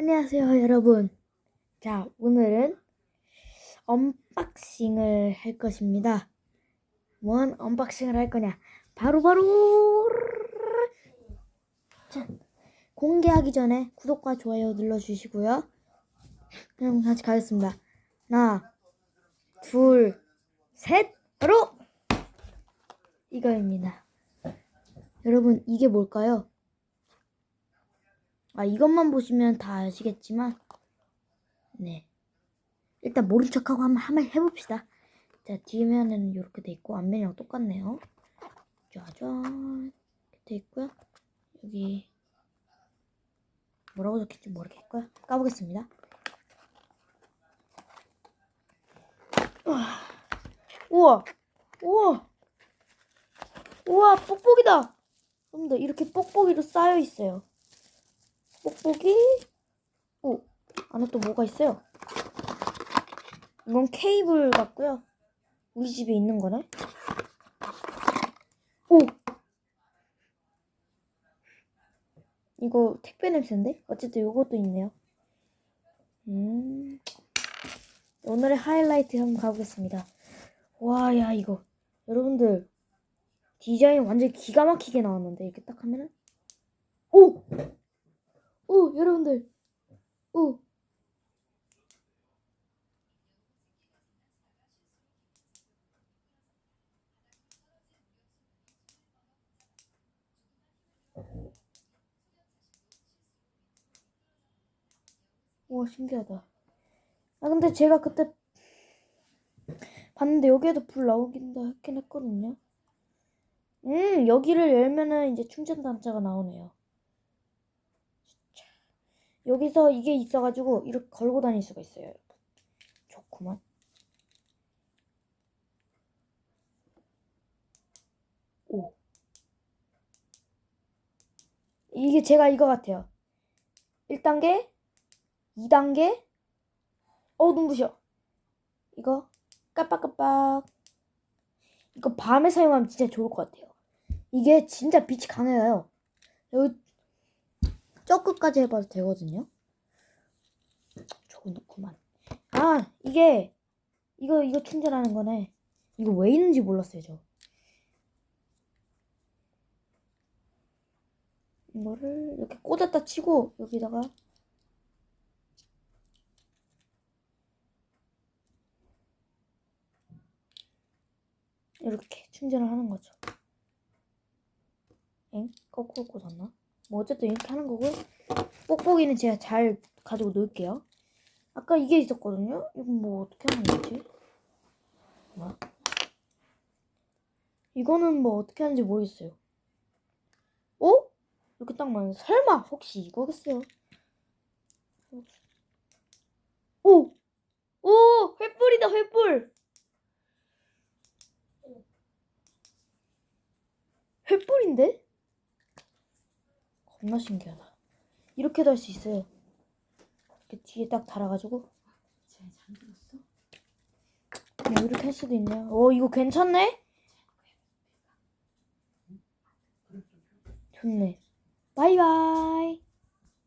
안녕하세요, 여러분. 자, 오늘은 언박싱을 할 것입니다. 뭔 언박싱을 할 거냐? 바로바로 자, 공개하기 전에 구독과 좋아요 눌러주시고요. 그럼 같이 가겠습니다. 하나, 둘, 셋, 바로 이거입니다. 여러분, 이게 뭘까요? 아, 이것만 보시면 다 아시겠지만, 네. 일단 모른 척하고 한번, 한번 해봅시다. 자, 뒷면에는 이렇게 돼 있고, 앞면이랑 똑같네요. 짜잔. 이렇게 돼 있고요. 여기, 뭐라고 적혔지 모르겠고요. 까보겠습니다. 우와. 우와. 우와. 뽁뽁이다. 여러분들, 이렇게 뽁뽁이로 쌓여 있어요. 뽁뽁이. 오, 안에 또 뭐가 있어요? 이건 케이블 같고요. 우리 집에 있는 거네. 오! 이거 택배 냄새인데? 어쨌든 요것도 있네요. 음. 오늘의 하이라이트 한번 가보겠습니다. 와, 야, 이거. 여러분들, 디자인 완전 기가 막히게 나왔는데, 이렇게 딱 하면은. 오! 오, 여러분들. 오. 우와, 신기하다. 아, 근데 제가 그때 봤는데 여기에도 불 나오긴 하긴 했거든요. 음, 여기를 열면은 이제 충전 단자가 나오네요. 여기서 이게 있어가지고 이렇게 걸고 다닐 수가 있어요, 여러분. 좋구만. 오. 이게 제가 이거 같아요. 1단계, 2단계, 어, 눈부셔. 이거, 깜빡깜빡. 이거 밤에 사용하면 진짜 좋을 것 같아요. 이게 진짜 빛이 강해요. 여기 저 끝까지 해봐도 되거든요. 저거 넣구만. 아, 이게, 이거, 이거 충전하는 거네. 이거 왜 있는지 몰랐어요, 저. 이거를 이렇게 꽂았다 치고, 여기다가, 이렇게 충전을 하는 거죠. 엥? 거꾸로 꽂았나? 뭐 어쨌든 이렇게 하는 거고 뽁뽁이는 제가 잘 가지고 놀게요. 아까 이게 있었거든요. 이건 뭐 어떻게 하는 거지? 뭐야? 이거는 뭐 어떻게 하는지 모르겠어요. 어? 이렇게 딱 맞는 설마 혹시 이거겠어요? 오! 오! 횃불이다 횃불! 횃불인데? 겁나 신기하다. 이렇게도 할 수 있어요. 이렇게 뒤에 딱 달아가지고. 쟤 잠들었어? 그냥 이렇게 할 수도 있네요. 오, 이거 괜찮네? 좋네. 바이바이.